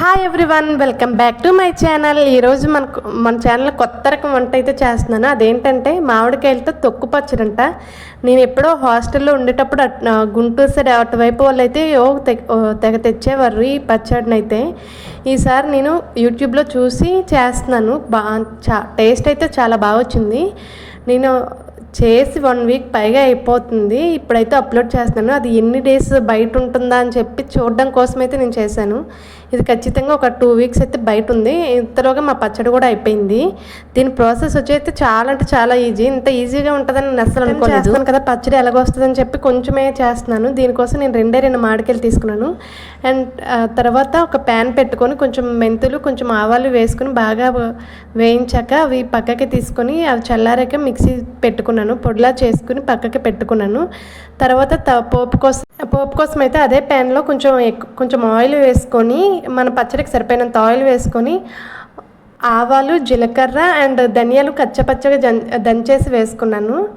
Hi everyone welcome back to my channel ఈరోజు మనకు మన ఛానల్ కొత్త రకం వంట అయితే చేస్తున్నాను. అదేంటంటే మామిడికాయలతో తొక్కు పచ్చడంట. నేను ఎప్పుడో హాస్టల్లో ఉండేటప్పుడు గుంటూరు సైడ్ అటువైపు వాళ్ళు అయితే ఓ తెగ ఓ తెగ తెచ్చేవారు ఈ పచ్చడిని అయితే ఈసారి నేను యూట్యూబ్లో చూసి చేస్తున్నాను. బా చా టేస్ట్ అయితే చాలా బాగా వచ్చింది. నేను చేసి వన్ వీక్ పైగా అయిపోతుంది. ఇప్పుడైతే అప్లోడ్ చేస్తున్నాను. అది ఎన్ని డేస్ బయట ఉంటుందా అని చెప్పి చూడడం కోసం అయితే నేను చేశాను. ఇది ఖచ్చితంగా ఒక టూ వీక్స్ అయితే బయట ఉంది. ఇంతలోగా మా పచ్చడి కూడా అయిపోయింది. దీని ప్రాసెస్ వచ్చి అయితే చాలా అంటే చాలా ఈజీ. ఇంత ఈజీగా ఉంటుందని నేను అసలు అనుకోలేదు. కదా పచ్చడి ఎలాగ వస్తుందని చెప్పి కొంచెమే చేస్తున్నాను. దీనికోసం నేను రెండే రెండు మామిడికాయలు తీసుకున్నాను. అండ్ తర్వాత ఒక ప్యాన్ పెట్టుకొని కొంచెం మెంతులు కొంచెం ఆవాలు వేసుకుని బాగా వేయించాక అవి పక్కకి తీసుకొని అవి చల్లారాక మిక్సీ పెట్టుకున్నాను. పొడిలా చేసుకుని పక్కకి పెట్టుకున్నాను. తర్వాత త- పోపు కోసం పోపు కోసం అయితే అదే ప్యాన్లో కొంచెం కొంచెం ఆయిల్ వేసుకొని మన పచ్చడికి సరిపోయినంత ఆయిల్ వేసుకొని ఆవాలు జీలకర్ర అండ్ ధనియాలు కచ్చపచ్చగా జన్ దంచేసి వేసుకున్నాను.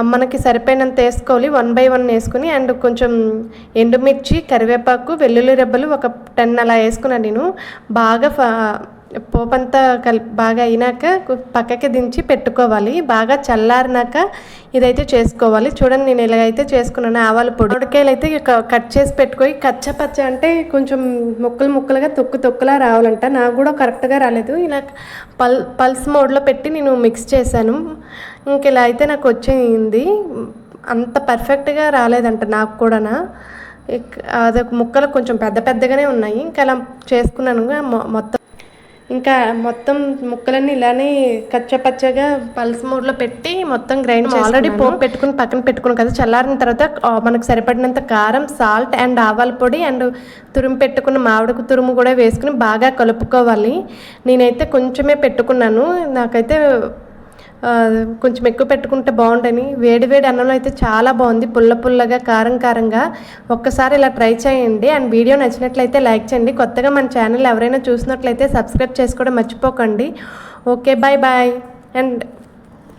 మనకి సరిపోయినంత వేసుకోవాలి వన్ బై వన్ వేసుకుని అండ్ కొంచెం ఎండుమిర్చి కరివేపాకు వెల్లుల్లి రెబ్బలు ఒక టెన్ అలా వేసుకున్నాను నేను. బాగా ఫ- పోపంతా కల్ బాగా అయినాక పక్కకి దించి పెట్టుకోవాలి. బాగా చల్లారినాక ఇదైతే చేసుకోవాలి. చూడండి నేను ఇలాగైతే చేసుకున్నాను. ఆవాల పొడి ఉడకాయలు అయితే కట్ చేసి పెట్టుకొని కచ్చపచ్చ అంటే కొంచెం ముక్కలు ముక్కలుగా తొక్కు తొక్కులా రావాలంట. నాకు కూడా కరెక్ట్గా రాలేదు. ఇలా పల్ పల్స్ మోడ్లో పెట్టి నేను మిక్స్ చేశాను. ఇంక ఇలా అయితే నాకు వచ్చింది అంత పర్ఫెక్ట్గా రాలేదంట నాకు కూడానా. అదొక ముక్కలు కొంచెం పెద్ద పెద్దగానే ఉన్నాయి. ఇంకా అలా చేసుకున్నాను. మొత్తం ఇంకా మొత్తం ముక్కలన్నీ ఇలానే కచ్చపచ్చగా పల్స్ మోడ్లో పెట్టి మొత్తం గ్రైండ్ ఆల్రెడీ పోపు పెట్టుకుని పక్కన పెట్టుకుని కదా. చల్లారిన తర్వాత మనకు సరిపడినంత కారం సాల్ట్ అండ్ ఆవాల పొడి అండ్ తురుము పెట్టుకున్న మామిడికి తురుము కూడా వేసుకుని బాగా కలుపుకోవాలి. నేనైతే కొంచెమే పెట్టుకున్నాను. నాకైతే కొంచెం ఎక్కువ పెట్టుకుంటే బాగుంటుంది వేడి వేడి అన్నంలో అయితే చాలా బాగుంది. పుల్ల పుల్లగా కారం కారంగా. ఒక్కసారి ఇలా ట్రై చేయండి. అండ్ వీడియో నచ్చినట్లయితే లైక్ చేయండి. కొత్తగా మన ఛానల్ ఎవరైనా చూసినట్లయితే సబ్స్క్రైబ్ చేసుకోవడం మర్చిపోకండి. Okay bye bye and